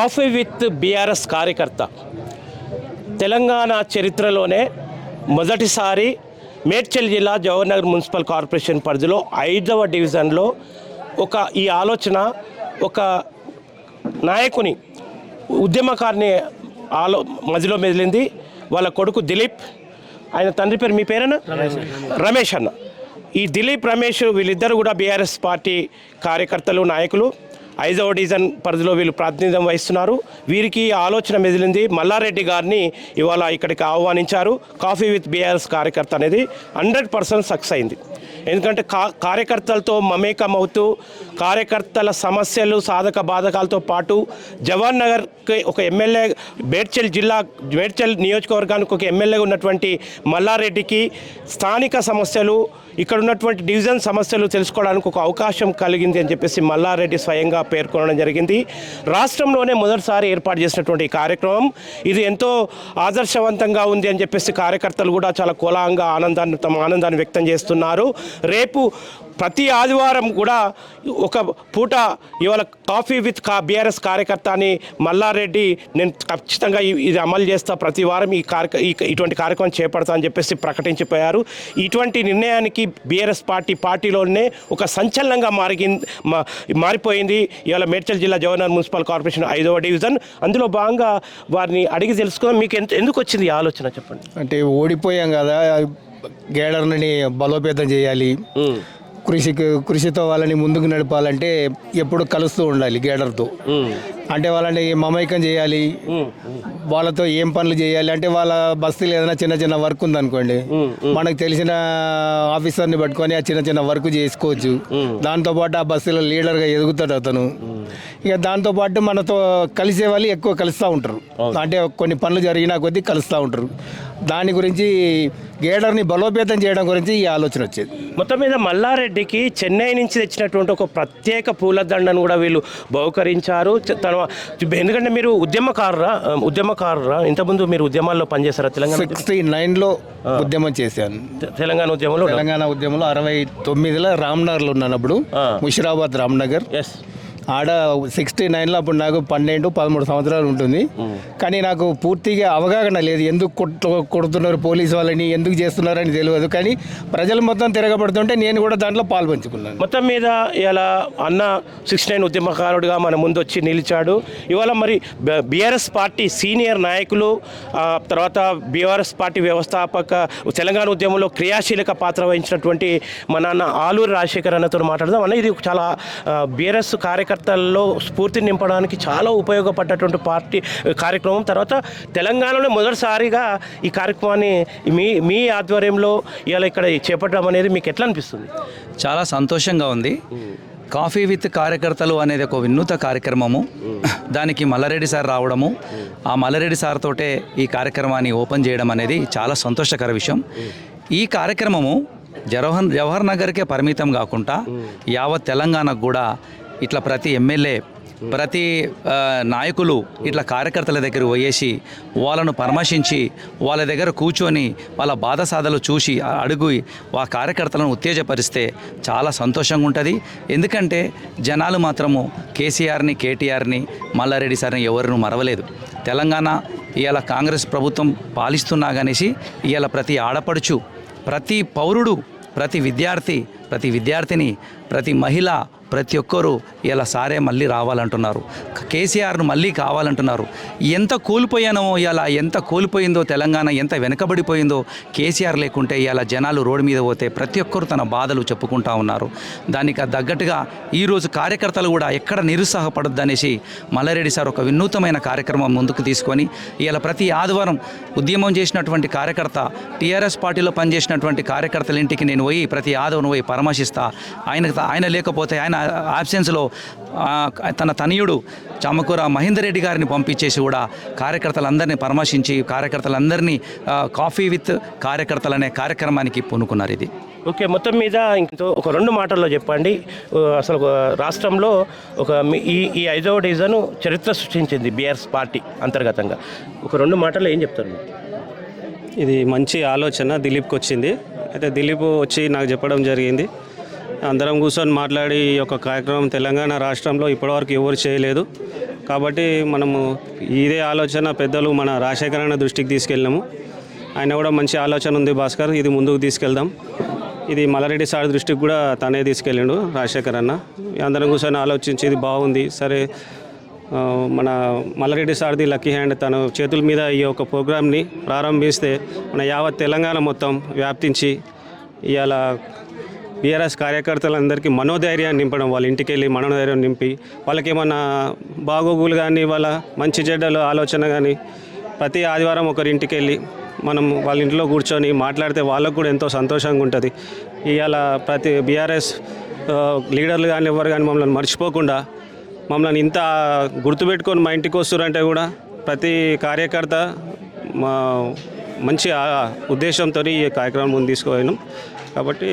Coffee with BRS కార్యకర్త. తెలంగాణ చరిత్రలోనే మొదటిసారి మేడ్చల్ జిల్లా జవహర్నగర్ మున్సిపల్ కార్పొరేషన్ పరిధిలో ఐదవ డివిజన్లో ఒక ఈ ఆలోచన ఒక నాయకుని ఉద్యమకారిని ఆలో మధ్యలో మెదిలింది. వాళ్ళ కొడుకు దిలీప్ ఆయన తండ్రి పేరు మీ పేరేనా? రమేష్ అన్న. ఈ దిలీప్ రమేష్ వీళ్ళిద్దరు కూడా బీఆర్ఎస్ పార్టీ కార్యకర్తలు నాయకులు. ఐదవ డివిజన్ పరిధిలో వీళ్ళు ప్రాతినిధ్యం వహిస్తున్నారు. వీరికి ఆలోచన మెదిలింది. మల్లారెడ్డి గారిని ఇవాళ ఇక్కడికి ఆహ్వానించారు. కాఫీ విత్ బీఆర్ఎస్ కార్యకర్త అనేది హండ్రెడ్ పర్సెంట్ సక్సెస్ అయింది. ఎందుకంటే కా కార్యకర్తలతో మమేకం అవుతూ కార్యకర్తల సమస్యలు సాధక బాధకాలతో పాటు జవహర్ నగర్కి ఒక ఎమ్మెల్యే బేడ్చల్ జిల్లా బేడ్చల్ నియోజకవర్గానికి ఒక ఎమ్మెల్యేగా ఉన్నటువంటి మల్లారెడ్డికి స్థానిక సమస్యలు ఇక్కడ ఉన్నటువంటి డివిజన్ సమస్యలు తెలుసుకోవడానికి ఒక అవకాశం కలిగింది అని చెప్పేసి మల్లారెడ్డి స్వయంగా పేర్కొనడం జరిగింది. రాష్ట్రంలోనే మొదటిసారి ఏర్పాటు చేసినటువంటి కార్యక్రమం. ఇది ఎంతో ఆదర్శవంతంగా ఉంది అని చెప్పేసి కార్యకర్తలు కూడా చాలా కోలాహంగా ఆనందాన్ని తమ ఆనందాన్ని వ్యక్తం చేస్తున్నారు. రేపు ప్రతి ఆదివారం కూడా ఒక పూట ఇవాళ కాఫీ విత్ కా బీఆర్ఎస్ కార్యకర్త అని మల్లారెడ్డి నేను ఖచ్చితంగా ఇది అమలు చేస్తా ప్రతి వారం ఈ కార్య ఈ- ఇటువంటి కార్యక్రమం చేపడతా అని చెప్పేసి ప్రకటించిపోయారు. ఇటువంటి నిర్ణయానికి బీఆర్ఎస్ పార్టీ పార్టీలోనే ఒక సంచలనంగా మారిగి మా- మారిపోయింది. ఇవాళ మేడ్చల్ జిల్లా జవహర్ మున్సిపల్ కార్పొరేషన్ ఐదవ డివిజన్. అందులో భాగంగా వారిని అడిగి తెలుసుకుందాం. మీకు ఎంత ఎందుకు వచ్చింది ఈ ఆలోచన చెప్పండి? అంటే ఓడిపోయాం కదా గేడర్ని బలోపేతం చేయాలి. కృషికి కృషితో వాళ్ళని ముందుకు నడపాలంటే ఎప్పుడు కలుస్తూ ఉండాలి గేడర్తో. అంటే వాళ్ళని మమైకం చేయాలి. వాళ్ళతో ఏం పనులు చేయాలి? అంటే వాళ్ళ బస్తీలో ఏదైనా చిన్న చిన్న వర్క్ ఉందనుకోండి. మనకు తెలిసిన ఆఫీసర్ని పట్టుకొని ఆ చిన్న చిన్న వర్క్ చేసుకోవచ్చు. దాంతోపాటు ఆ బస్తీలో లీడర్గా ఎదుగుతాడు అతను. ఇక దాంతోపాటు మనతో కలిసే వాళ్ళు ఎక్కువ కలుస్తూ ఉంటారు. అంటే కొన్ని పనులు జరిగినా కొద్దీ కలుస్తూ ఉంటారు. దాని గురించి గేడర్ని బలోపేతం చేయడం గురించి ఈ ఆలోచన వచ్చేది. మొత్తం మీద మల్లారెడ్డికి చెన్నై నుంచి తెచ్చినటువంటి ఒక ప్రత్యేక పూలదండను కూడా వీళ్ళు బహుకరించారు. తన ఎందుకంటే మీరు ఉద్యమకారురా ఉద్యమకారురా? ఇంతకుముందు మీరు ఉద్యమాల్లో పనిచేశారా? తెలంగాణ సిక్స్టీ నైన్లో ఉద్యమం చేశాను. తెలంగాణ ఉద్యమంలో తెలంగాణ ఉద్యమంలో అరవై తొమ్మిదిలో రామ్నగర్లో ఉన్నప్పుడు ఆ. ముషిరాబాద్ రామ్నగర్. ఎస్ ఆడ సిక్స్టీ నైన్లో అప్పుడు నాకు పన్నెండు పదమూడు సంవత్సరాలు ఉంటుంది. కానీ నాకు పూర్తిగా అవగాహన లేదు. ఎందుకు కొట్టు కొడుతున్నారు పోలీసు వాళ్ళని ఎందుకు చేస్తున్నారని తెలియదు. కానీ ప్రజలు మొత్తం తిరగబడుతుంటే నేను కూడా దాంట్లో పాల్పంచుకున్నాను. మొత్తం మీద ఇలా అన్న సిక్స్టీ నైన్ ఉద్యమకారుడిగా మన ముందు వచ్చి నిలిచాడు. ఇవాళ మరి బీఆర్ఎస్ పార్టీ సీనియర్ నాయకులు తర్వాత బీఆర్ఎస్ పార్టీ వ్యవస్థాపక తెలంగాణ ఉద్యమంలో క్రియాశీలక పాత్ర వహించినటువంటి మన నాన్న ఆలూరి రాజశేఖర్ అన్నతో మాట్లాడదాం. అన్న ఇది చాలా బీఆర్ఎస్ కార్యకర్తల్లో స్ఫూర్తిని నింపడానికి చాలా ఉపయోగపడ్డటువంటి పార్టీ కార్యక్రమం. తర్వాత తెలంగాణలో మొదటిసారిగా ఈ కార్యక్రమాన్ని మీ మీ ఆధ్వర్యంలో ఇలా ఇక్కడ చేపట్టడం అనేది మీకు ఎట్లా అనిపిస్తుంది? చాలా సంతోషంగా ఉంది. కాఫీ విత్ కార్యకర్తలు అనేది ఒక వినూత కార్యక్రమము. దానికి మల్లారెడ్డి సార్ రావడము. ఆ మల్లారెడ్డి సార్ తోటే ఈ కార్యక్రమాన్ని ఓపెన్ చేయడం అనేది చాలా సంతోషకర విషయం. ఈ కార్యక్రమము జవహర్ జవహర్ నగర్కే పరిమితం కాకుండా యావత్ తెలంగాణకు కూడా ఇట్లా ప్రతి ఎమ్మెల్యే ప్రతి నాయకులు ఇట్లా కార్యకర్తల దగ్గర పోయేసి వాళ్ళను పరామర్శించి వాళ్ళ దగ్గర కూర్చొని వాళ్ళ బాధసాధలు చూసి అడుగు ఆ కార్యకర్తలను ఉత్తేజపరిస్తే చాలా సంతోషంగా ఉంటుంది. ఎందుకంటే జనాలు మాత్రము కేసీఆర్ని కేటీఆర్ని మల్లారెడ్డి సార్ని ఎవరినూ మరవలేదు. తెలంగాణ ఇవాళ కాంగ్రెస్ ప్రభుత్వం పాలిస్తున్నా కనేసి ఇవాళ ప్రతి ఆడపడుచు ప్రతి పౌరుడు ప్రతి విద్యార్థి ప్రతి విద్యార్థిని ప్రతి మహిళ ప్రతి ఒక్కరూ ఇలా సారే మళ్ళీ రావాలంటున్నారు. కేసీఆర్ను మళ్ళీ కావాలంటున్నారు. ఎంత కోల్పోయానో ఇలా ఎంత కోల్పోయిందో తెలంగాణ ఎంత వెనకబడిపోయిందో కేసీఆర్ లేకుంటే ఇలా జనాలు రోడ్డు మీద పోతే ప్రతి ఒక్కరు తన బాధలు చెప్పుకుంటా ఉన్నారు. దానికి తగ్గట్టుగా ఈరోజు కార్యకర్తలు కూడా ఎక్కడ నిరుత్సాహపడొద్దు అనేసి మల్లారెడ్డి సార్ ఒక వినూతమైన కార్యక్రమం ముందుకు తీసుకొని ఇలా ప్రతి ఆదివారం ఉద్యమం చేసినటువంటి కార్యకర్త టీఆర్ఎస్ పార్టీలో పనిచేసినటువంటి కార్యకర్తల ఇంటికి నేను పోయి ప్రతి ఆదివారం పోయి పరామర్శిస్తా. ఆయన ఆయన లేకపోతే ఆయన ఆబ్సెన్స్లో తన తనయుడు చామకూర మహేందర్ రెడ్డి గారిని పంపించేసి కూడా కార్యకర్తలందరినీ పరామర్శించి కార్యకర్తలందరినీ కాఫీ విత్ కార్యకర్తలు అనే కార్యక్రమానికి పూనుకున్నారు ఇది. ఓకే మొత్తం మీద ఇంకో ఒక రెండు మాటల్లో చెప్పండి. అసలు రాష్ట్రంలో ఒక ఈ ఈ ఐదవ డివిజన్ చరిత్ర సృష్టించింది బీఆర్ఎస్ పార్టీ అంతర్గతంగా. ఒక రెండు మాటల్లో ఏం చెప్తారు? ఇది మంచి ఆలోచన దిలీప్కి వచ్చింది అయితే దిలీప్ వచ్చి నాకు చెప్పడం జరిగింది. అందరం కూర్చొని మాట్లాడి ఈ యొక్క కార్యక్రమం తెలంగాణ రాష్ట్రంలో ఇప్పటివరకు ఎవరు చేయలేదు. కాబట్టి మనము ఇదే ఆలోచన పెద్దలు మన రాజశేఖర దృష్టికి తీసుకెళ్ళినాము. ఆయన కూడా మంచి ఆలోచన ఉంది భాస్కర్ ఇది ముందుకు తీసుకెళ్దాం. ఇది మల్లారెడ్డి సార్ దృష్టికి కూడా తనే తీసుకెళ్ళిండు రాజశేఖర్ అన్న అందరం కూర్చొని ఆలోచించి ఇది బాగుంది సరే మన మల్లారెడ్డి సార్ది లక్కీ హ్యాండ్ తన చేతుల మీద ఈ యొక్క ప్రోగ్రామ్ని ప్రారంభిస్తే మన యావత్ తెలంగాణ మొత్తం వ్యాప్తించి ఇవాళ బీఆర్ఎస్ కార్యకర్తలందరికీ మనోధైర్యాన్ని నింపడం వాళ్ళ ఇంటికి వెళ్ళి మనోధైర్యం నింపి వాళ్ళకి ఏమన్నా బాగోగులు కానీ వాళ్ళ మంచి చెడ్డలు ఆలోచన కానీ ప్రతి ఆదివారం ఒకరి ఇంటికి వెళ్ళి మనం వాళ్ళ ఇంట్లో కూర్చొని మాట్లాడితే వాళ్ళకు కూడా ఎంతో సంతోషంగా ఉంటుంది. ఇవాళ ప్రతి బీఆర్ఎస్ లీడర్లు కానీ ఎవరు కానీ మమ్మల్ని మర్చిపోకుండా మమ్మల్ని ఇంత గుర్తుపెట్టుకొని మా ఇంటికి వస్తారంటే కూడా ప్రతి కార్యకర్త మా మంచి ఉద్దేశంతో ఈ కార్యక్రమం ముందు తీసుకుపోయినాం. కాబట్టి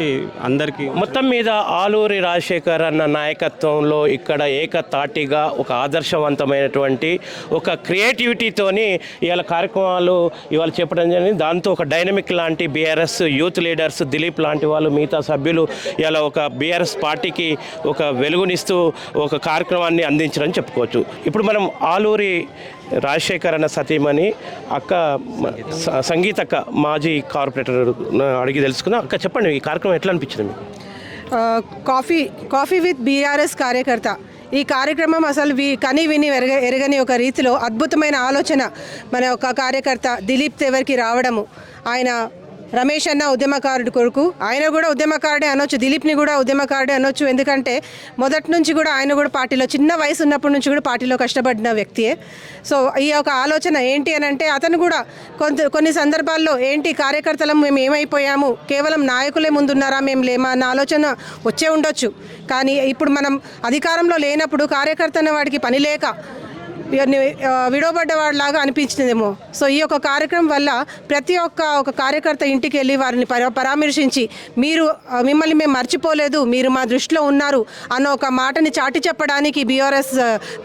అందరికీ మొత్తం మీద ఆలూరి రాజశేఖర్ అన్న నాయకత్వంలో ఇక్కడ ఏకతాటిగా ఒక ఆదర్శవంతమైనటువంటి ఒక క్రియేటివిటీతోని ఇవాళ కార్యక్రమాలు ఇవాళ చెప్పడం జరిగింది. దాంతో ఒక డైనమిక్ లాంటి బీఆర్ఎస్ యూత్ లీడర్స్ దిలీప్ లాంటి వాళ్ళు మిగతా సభ్యులు ఇలా ఒక బీఆర్ఎస్ పార్టీకి ఒక వెలుగునిస్తూ ఒక కార్యక్రమాన్ని అందించడం చెప్పుకోవచ్చు. ఇప్పుడు మనం ఆలూరి రాజశేఖర్ అన్న సతీమణి అక్క సంగీత అక్క మాజీ కార్పొరేటర్ అడిగి తెలుసుకుందాం. అక్క చెప్పండి ఈ కార్యక్రమం ఎట్లా అనిపించింది మీకు? కాఫీ కాఫీ విత్ బీఆర్ఎస్ కార్యకర్త. ఈ కార్యక్రమం అసలు వి కని విని ఎరగ ఎరగని ఒక రీతిలో అద్భుతమైన ఆలోచన మన ఒక కార్యకర్త దిలీప్ తెవర్కి రావడము. ఆయన రమేష్ అన్న ఉద్యమకారుడు కొడుకు. ఆయన కూడా ఉద్యమకారుడే అనొచ్చు. దిలీప్ని కూడా ఉద్యమకారుడే అనొచ్చు. ఎందుకంటే మొదటి నుంచి కూడా ఆయన కూడా పార్టీలో చిన్న వయసు ఉన్నప్పటి నుంచి కూడా పార్టీలో కష్టపడిన వ్యక్తియే. సో ఈ యొక్క ఆలోచన ఏంటి అని అంటే అతను కూడా కొంత కొన్ని సందర్భాల్లో ఏంటి కార్యకర్తలం మేము ఏమైపోయాము? కేవలం నాయకులే ముందున్నారా? మేము లేమా? అన్న ఆలోచన వచ్చే ఉండొచ్చు. కానీ ఇప్పుడు మనం అధికారంలో లేనప్పుడు కార్యకర్త అనే వాడికి పని లేక విడవబడ్డవాడిలాగా అనిపించిందేమో. సో ఈ యొక్క కార్యక్రమం వల్ల ప్రతి ఒక్క ఒక కార్యకర్త ఇంటికి వెళ్ళి వారిని పరామర్శించి మీరు మిమ్మల్ని మేము మర్చిపోలేదు మీరు మా దృష్టిలో ఉన్నారు అన్న ఒక మాటని చాటి చెప్పడానికి బీఆర్ఎస్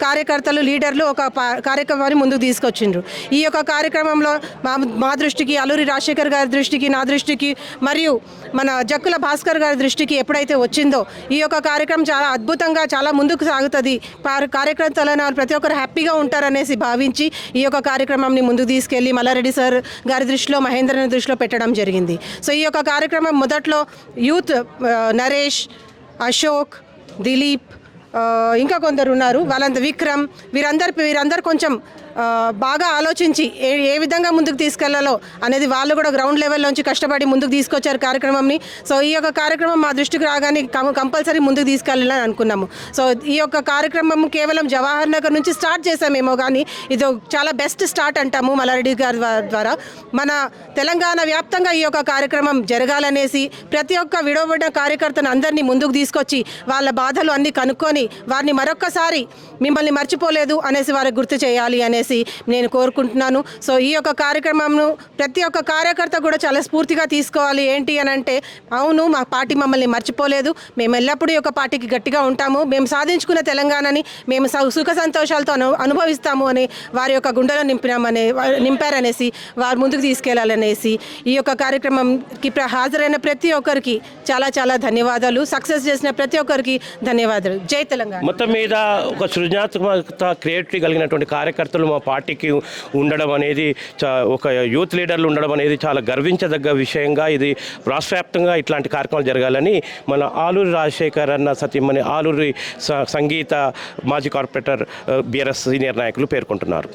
కార్యకర్తలు లీడర్లు ఒక కార్యక్రమాన్ని ముందుకు తీసుకొచ్చిండ్రు. ఈ యొక్క కార్యక్రమంలో మా మా దృష్టికి అల్లూరి రాజశేఖర్ గారి దృష్టికి నా దృష్టికి మరియు మన జక్కుల భాస్కర్ గారి దృష్టికి ఎప్పుడైతే వచ్చిందో ఈ యొక్క కార్యక్రమం చాలా అద్భుతంగా చాలా ముందుకు సాగుతుంది. కార్- కార్యకర్తలను ప్రతి ఒక్కరు హ్యాపీగా ఉంటారనేసి భావించి ఈ యొక్క కార్యక్రమాన్ని ముందుకు తీసుకెళ్ళి మల్లారెడ్డి సార్ గారి దృష్టిలో మహేంద్రని దృష్టిలో పెట్టడం జరిగింది. సో ఈ యొక్క కార్యక్రమం మొదట్లో యూత్ నరేష్ అశోక్ దిలీప్ ఇంకా కొందరు ఉన్నారు. వాళ్ళంత విక్రమ్ వీరందరు వీరందరు కొంచెం బాగా ఆలోచించి ఏ ఏ విధంగా ముందుకు తీసుకెళ్ళాలో అనేది వాళ్ళు కూడా గ్రౌండ్ లెవెల్లోంచి కష్టపడి ముందుకు తీసుకొచ్చారు కార్యక్రమంని. సో ఈ యొక్క కార్యక్రమం మా దృష్టికి రాగానే కంపల్సరీ ముందుకు తీసుకెళ్ళాలని అనుకున్నాము. సో ఈ యొక్క కార్యక్రమం కేవలం జవహర్ నగర్ నుంచి స్టార్ట్ చేసామేమో కానీ ఇది చాలా బెస్ట్ స్టార్ట్ అంటాము మల్లారెడ్డి గారి ద్వారా. మన తెలంగాణ వ్యాప్తంగా ఈ యొక్క కార్యక్రమం జరగాలనేసి ప్రతి ఒక్క విడవబడిన కార్యకర్తను అందరినీ ముందుకు తీసుకొచ్చి వాళ్ళ బాధలు అన్నీ కనుక్కొని వారిని మరొక్కసారి మిమ్మల్ని మర్చిపోలేదు అనేసి వారికి గుర్తు చేయాలి అనేసి నేను కోరుకుంటున్నాను. సో ఈ యొక్క కార్యక్రమంను ప్రతి ఒక్క కార్యకర్త కూడా చాలా స్ఫూర్తిగా తీసుకోవాలి. ఏంటి అని అంటే అవును మా పార్టీ మమ్మల్ని మర్చిపోలేదు. మేము ఎల్లప్పుడూ ఈ యొక్క పార్టీకి గట్టిగా ఉంటాము. మేము సాధించుకున్న తెలంగాణని మేము స- సుఖ సంతోషాలతో అను అనుభవిస్తాము అని వారి యొక్క గుండెలో నింపినామనే నింపారనేసి వారు ముందుకు తీసుకెళ్ళాలనేసి ఈ యొక్క కార్యక్రమంకి హాజరైన ప్రతి ఒక్కరికి చాలా చాలా ధన్యవాదాలు. సక్సెస్ చేసిన ప్రతి ఒక్కరికి ధన్యవాదాలు. జై తెలంగాణ. మొత్తం మీద ఒక సృజనాత్మకత క్రియేటివిటీ కలిగినటువంటి కార్యకర్తలు మా పార్టీకి ఉండడం అనేది చా- ఒక యూత్ లీడర్లు ఉండడం అనేది చాలా గర్వించదగ్గ విషయంగా ఇది రాష్ట్ర వ్యాప్తంగా ఇట్లాంటి కార్యక్రమాలు జరగాలని మన ఆలూరి రాజశేఖర్ అన్న సత్యమని ఆలూరి సంగీత మాజీ కార్పొరేటర్ బీఆర్ఎస్ సీనియర్ నాయకులు పేర్కొంటున్నారు.